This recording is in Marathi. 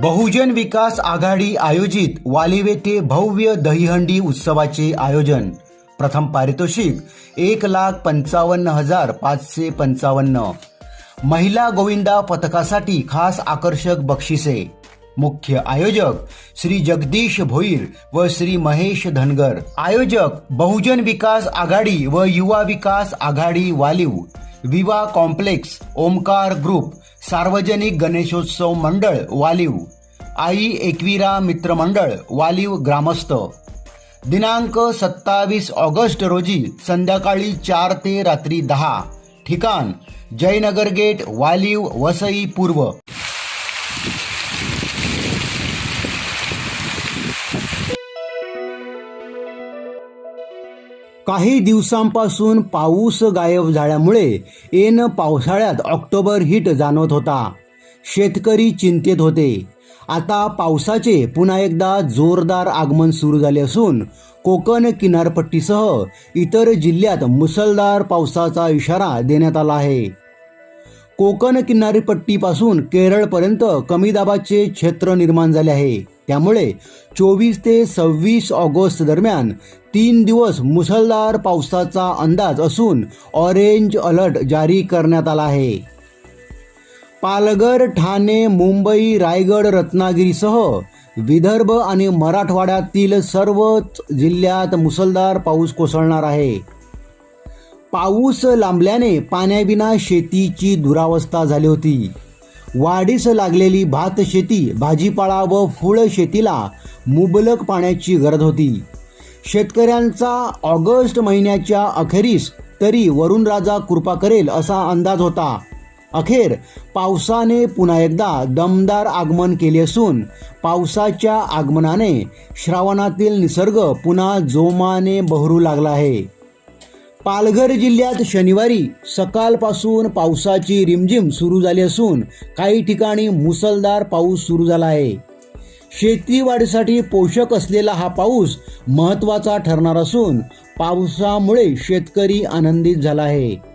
बहुजन विकास आघाडी आयोजित वालिवेते भव्य दहीहंडी उत्सवाचे आयोजन. प्रथम पारितोषिक एक लाख पंचावन्न हजार पाचशे पंचावन्न. महिला गोविंदा पथकासाठी खास आकर्षक बक्षिसे. मुख्य आयोजक श्री जगदीश भोईर व श्री महेश धनगर. आयोजक बहुजन विकास आघाडी व युवा विकास आघाडी वालिव. विवा कॉम्प्लेक्स ओमकार ग्रुप सार्वजनिक गणेशोत्सव मंडळ वालीव. आई एकविरा मित्रमंडळ वालीव ग्रामस्थ. दिनांक सत्तावीस ऑगस्ट रोजी संध्याकाळी चार ते रात्री दहा. ठिकाण जयनगर गेट वालीव वसई पूर्व. काही दिवसांपासून पाऊस गायब झाल्यामुळे येन पावसाळ्यात ऑक्टोबर हिट जाणवत होता. शेतकरी चिंतेत होते. आता पावसाचे पुन्हा एकदा जोरदार आगमन सुरू झाले असून कोकण किनारपट्टीसह इतर जिल्ह्यात मुसळधार पावसाचा इशारा देण्यात आला आहे. कोकण किनारीपट्टीपासून केरळपर्यंत कमी दाबाचे क्षेत्र निर्माण झाले आहे. त्यामुळे चोवीस ते सव्वीस ऑगस्ट दरम्यान तीन दिवस मुसळधार पावसाचा अंदाज असून ऑरेंज अलर्ट जारी करण्यात आला आहे. पालघर ठाणे मुंबई रायगड रत्नागिरीसह विदर्भ आणि मराठवाड्यातील सर्वच जिल्ह्यात मुसळधार पाऊस कोसळणार आहे. पाऊस लांबल्याने पाण्याविना शेतीची दुरावस्था झाली होती. वाढीस लागलेली भात शेती भाजीपाळा व फुळ शेतीला मुबलक पाण्याची गरज होती. शेतकऱ्यांचा ऑगस्ट महिन्याच्या अखेरीस तरी वरुण राजा कृपा करेल असा अंदाज होता. अखेर पावसाने पुन्हा एकदा दमदार आगमन केले असून पावसाच्या आगमनाने श्रावणातील निसर्ग पुन्हा जोमाने बहरू लागला आहे. पालघर जिल्ह्यात शनिवारी सकाळपासून पावसाची रिमझिम सुरू झाली असून काही ठिकाणी मुसळधार पाऊस सुरू झाला आहे. शेतीवाढीसाठी पोषक असलेला हा पाऊस महत्त्वाचा ठरणार असून पावसामुळे शेतकरी आनंदित झाला आहे.